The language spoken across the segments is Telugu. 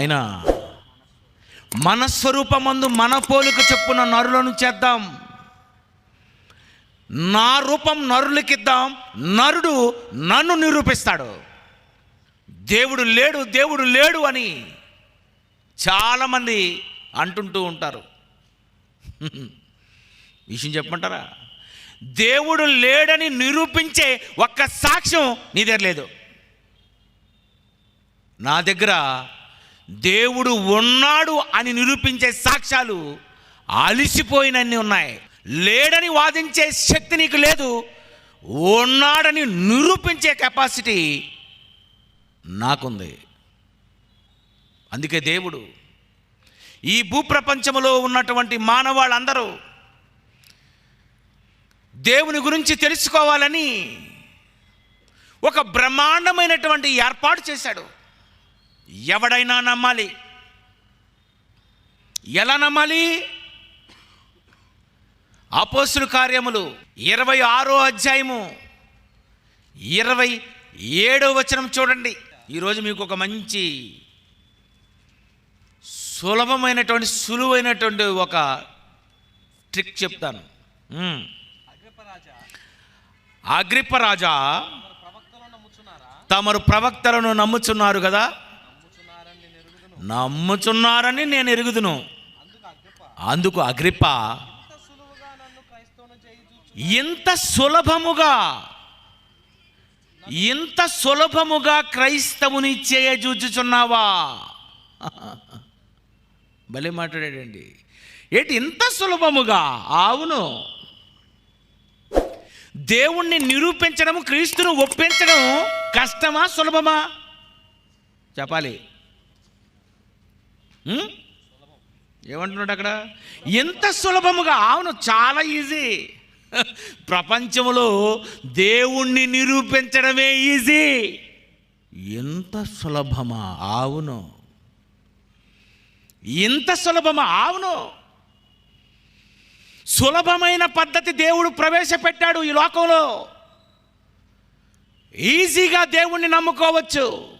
నాయన మనస్వరూపమందు మన పోలిక చెప్పున నరులను చేద్దాం. నా రూపం నరులకిద్దాం నరుడు నన్ను నిరూపిస్తాడు. దేవుడు లేడు దేవుడు లేడు అని చాలామంది అంటుంటూ ఉంటారు. విషయం చెప్పమంటారా? దేవుడు లేడని నిరూపించే ఒక్క సాక్ష్యం నీ దగ్గర లేదు. నా దగ్గర దేవుడు ఉన్నాడు అని నిరూపించే సాక్ష్యాలు అలిసిపోయినన్ని ఉన్నాయి. లేడని వాదించే శక్తి నీకు లేదు. ఉన్నాడని నిరూపించే కెపాసిటీ నాకుంది. అందుకే దేవుడు ఈ భూప్రపంచంలో ఉన్నటువంటి మానవాళ్ళందరూ దేవుని గురించి తెలుసుకోవాలని ఒక బ్రహ్మాండమైనటువంటి ఏర్పాటు చేశాడు. ఎవడైనా నమ్మాలి. ఎలా నమ్మాలి? అపోసులు కార్యములు ఇరవై ఆరో అధ్యాయము ఇరవై ఏడో వచనం చూడండి. ఈరోజు మీకు ఒక మంచి సులభమైనటువంటి సులువైనటువంటి ఒక ట్రిక్ చెప్తాను. మ్మ్. అగ్రిప్పరాజా తమరు ప్రవక్తలను నమ్ముచున్నారు కదా? నమ్ముచున్నారని నేను ఎరుగుదును. అందుకు అగ్రిప్ప ఇంత సులభముగా ఇంత సులభముగా క్రైస్తవుని చేయజూచుచున్నావా భలే మాట్లాడాడండి. ఏంటి ఇంత సులభముగా? అవును. దేవుణ్ణి నిరూపించడం క్రీస్తును ఒప్పించడం కష్టమా సులభమా? చెప్పాలి. ఏమంటున్నాడు అక్కడ? ఎంత సులభముగా? అవును చాలా ఈజీ. ప్రపంచంలో దేవుణ్ణి నిరూపించడమే ఈజీ. ఎంత సులభమా? అవును. ఇంత సులభమా? అవును. సులభమైన పద్ధతి దేవుడు ప్రవేశపెట్టాడు ఈ లోకంలో. ఈజీగా దేవుణ్ణి నమ్ముకోవచ్చు.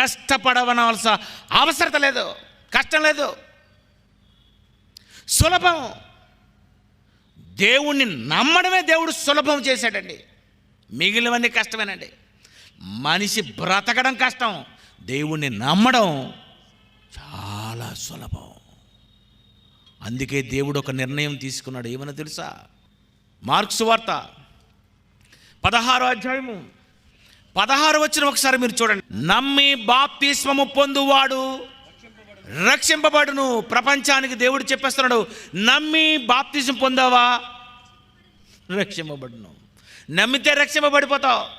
కష్టపడవనవలసిన అవసరత లేదు కష్టం లేదు. సులభం. దేవుణ్ణి నమ్మడమే దేవుడు సులభం చేశాడండి. మిగిలినవన్నీ కష్టమేనండి. మనిషి బ్రతకడం కష్టం దేవుణ్ణి నమ్మడం చాలా సులభం. అందుకే దేవుడు ఒక నిర్ణయం తీసుకున్నాడు. ఏమన్నా తెలుసా? మార్క్స్ వార్త పదహారో అధ్యాయము. పదహారు వచ్చిన ఒకసారి మీరు చూడండి. నమ్మి బాప్తిస్మము పొందువాడు రక్షింపబడును. ప్రపంచానికి దేవుడు చెప్పేస్తున్నాడు నమ్మి బాప్తిజం పొందావా? రక్షింపబడును. నమ్మితే రక్షింపబడిపోతావు.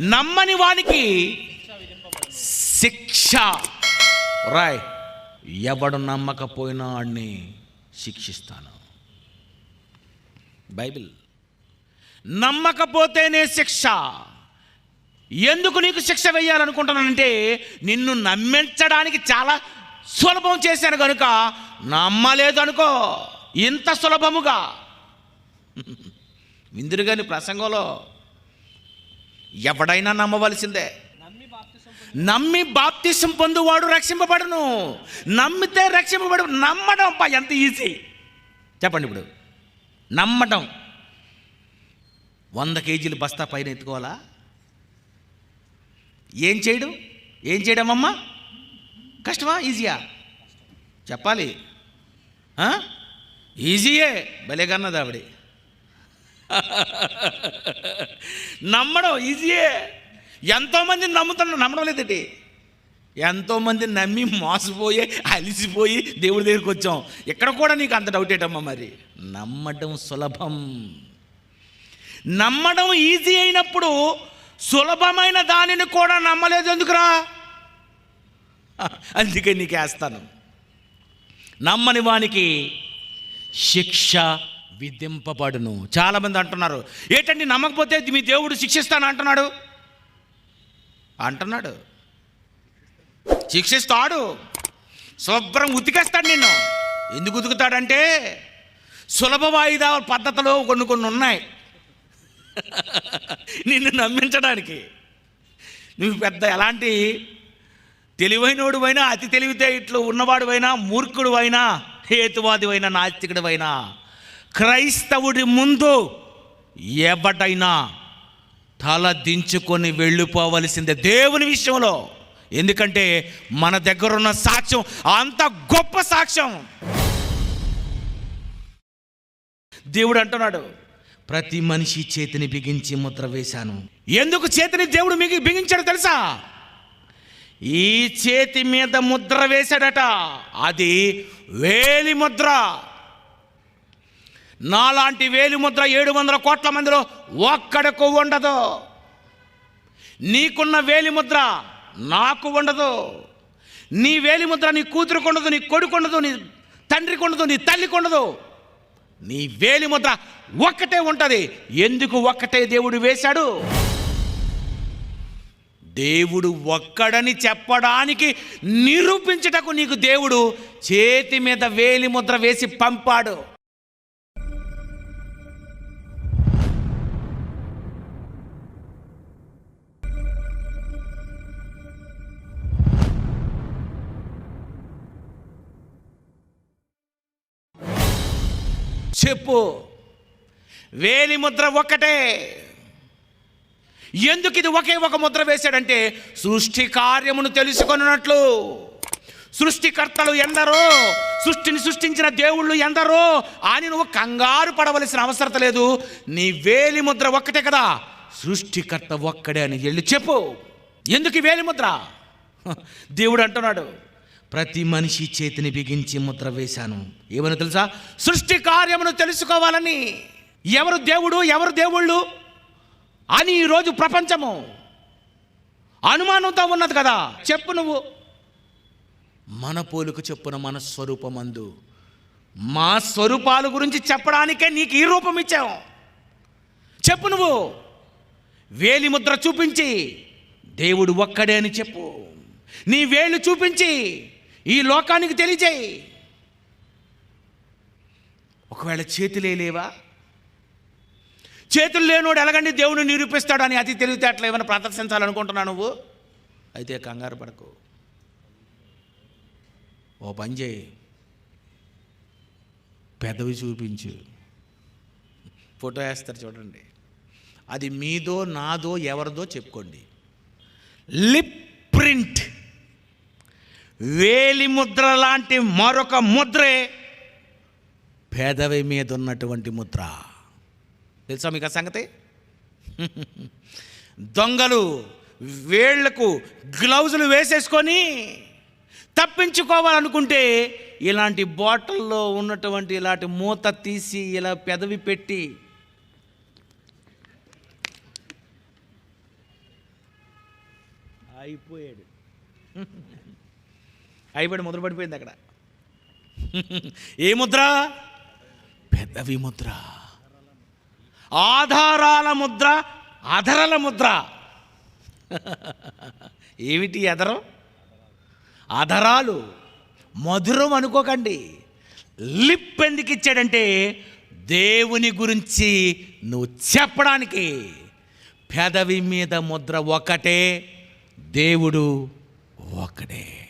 నమ్మని వానికి శిక్ష. రాయ్ ఎవడు నమ్మకపోయినా వాడిని శిక్షిస్తాను. బైబిల్ నమ్మకపోతేనే శిక్ష. ఎందుకు నీకు శిక్ష వేయాలనుకుంటున్నానంటే నిన్ను నమ్మించడానికి చాలా సులభం చేశాను కనుక నమ్మలేదు అనుకో ఇంత సులభముగా. విందురు గాని ప్రసంగంలో ఎవడైనా నమ్మవలసిందే. నమ్మి బాప్తిసం నమ్మి పొందువాడు రక్షింపబడును. నమ్మితే రక్షింపబడు నమ్మడం ఎంత ఈజీ చెప్పండి ఇప్పుడు. నమ్మటం. వంద కేజీలు బస్తా పైన ఎత్తుకోవాలా? ఏం చేయడం? ఏం చేయడమమ్మా? కష్టమా? ఈజీయా? చెప్పాలి. ఈజీయే. భలేగన్నది ఆవిడ. నమ్మడం ఈజీయే. ఎంతోమందిని నమ్ముతున్నా నమ్మడం లేదండి ఎంతోమంది నమ్మి మోసపోయి అలిసిపోయి దేవుడి దగ్గరికి వచ్చాం. ఇక్కడ కూడా నీకు అంత డౌట్ ఏటమ్మా మరి? నమ్మడం సులభం. నమ్మడం ఈజీ అయినప్పుడు సులభమైన దానిని కూడా నమ్మలేదు ఎందుకురా? అందుకే నీకేస్తాను. నమ్మని వానికి శిక్ష విధింపబడును. చాలామంది అంటున్నారు ఏంటండి నమ్మకపోతే మీ దేవుడు శిక్షిస్తాను? అంటున్నాడు. అంటున్నాడు. శిక్షిస్తాడు. శుభ్రం ఉతికేస్తాడు నిన్ను. ఎందుకు ఉతుకుతాడంటే సులభ వాయిదా పద్ధతిలో కొన్ని కొన్ని ఉన్నాయి. నిన్ను నమ్మించడానికి. నువ్వు పెద్ద ఎలాంటి తెలివైనోడువైనా అతి తెలివితే ఇట్లు ఉన్నవాడువైనా మూర్ఖుడువైనా హేతువాదివైనా నాస్తికుడివైనా క్రైస్తవుడి ముందు ఎవడైనా తల దించుకొని వెళ్ళిపోవలసిందే దేవుని విషయంలో. ఎందుకంటే మన దగ్గర ఉన్న సాక్ష్యం అంత గొప్ప సాక్ష్యం. దేవుడు అంటున్నాడు ప్రతి మనిషి చేతిని బిగించి ముద్ర వేశాను. ఎందుకు చేతిని దేవుడు మిగి బిగించాడు తెలుసా? ఈ చేతి మీద ముద్ర వేశాడట. అది వేలి ముద్ర. నాలాంటి వేలి ముద్ర ఏడు వందల కోట్ల మందిలో ఒక్కడకు ఉండదు. నీకున్న వేలి ముద్ర నాకు ఉండదు. నీ వేలి ముద్ర నీ కూతురుకు ఉండదు నీ కొడుకు ఉండదు నీ తండ్రికి ఉండదు నీ తల్లికి ఉండదు. నీ వేలి ముద్ర ఒక్కటే ఉంటుంది. ఎందుకు ఒక్కటే దేవుడు వేశాడు? దేవుడు ఒక్కడని చెప్పడానికి నిరూపించుటకు నీకు దేవుడు చేతి మీద వేలి ముద్ర వేసి పంపాడు. చెప్పు. వేలి ముద్ర ఒక్కటే. ఎందుకు ఇది ఒకే ఒక ముద్ర వేశాడంటే సృష్టి కార్యమును తెలుసుకొనున్నట్లు. సృష్టికర్తలు ఎందరో సృష్టిని సృష్టించిన దేవుళ్ళు ఎందరో అని నువ్వు కంగారు పడవలసిన అవసరం లేదు. నీ వేలి ముద్ర ఒక్కటే కదా సృష్టికర్త ఒక్కడే అని వెళ్ళి చెప్పు. ఎందుకు ఈ వేలి ముద్ర? దేవుడు అంటున్నాడు. ప్రతి మనిషి చేతిని బిగించి ముద్ర వేశాను. ఏమని తెలుసా? సృష్టి కార్యమును తెలుసుకోవాలని. ఎవరు దేవుడు ఎవరు దేవుళ్ళు? అని ఈరోజు ప్రపంచము అనుమానంతో ఉన్నది కదా. చెప్పు నువ్వు. మన పోలుకు చెప్పున మన స్వరూపమందు. మా స్వరూపాల గురించి చెప్పడానికే నీకు ఈ రూపం ఇచ్చాం. చెప్పు నువ్వు. వేలి ముద్ర చూపించి దేవుడు ఒక్కడే అని చెప్పు. నీ వేలు చూపించి ఈ లోకానికి తెలియజేయి. ఒకవేళ చేతులే లేవా? చేతులు లేనోడు ఎలాగండి దేవుని నిరూపిస్తాడు అని అతి తెలివితేటలు ఏమైనా ప్రదర్శించాలనుకుంటున్నావు నువ్వు? అయితే కంగారు పడకు. ఓ పని చేయి. పెదవి చూపించు. ఫోటో వేస్తారు చూడండి. అది మీదో నాదో ఎవరిదో చెప్పుకోండి. Lip print. వేలి ముద్ర లాంటి మరొక ముద్రే పేదవి మీద ఉన్నటువంటి ముద్ర. తెలుసా మీకు ఆ సంగతి? దొంగలు వేళ్ళకు గ్లౌజులు వేసేసుకొని తప్పించుకోవాలనుకుంటే ఇలాంటి బాటిల్లో ఉన్నటువంటి ఇలాంటి మూత తీసి ఇలా పెదవి పెట్టి అయిపోయాడు. అయిపోయి ముద్ర పడిపోయింది అక్కడ. ఏ ముద్ర? పెదవి ముద్ర. ఆధారాల ముద్ర అధరల ముద్ర. ఏమిటి అధరం? అధరాలు మధురం అనుకోకండి. లిప్ ఎందుకు ఇచ్చాడంటే దేవుని గురించి నువ్వు చెప్పడానికి. పెదవి మీద ముద్ర ఒకటే దేవుడు ఒకడే.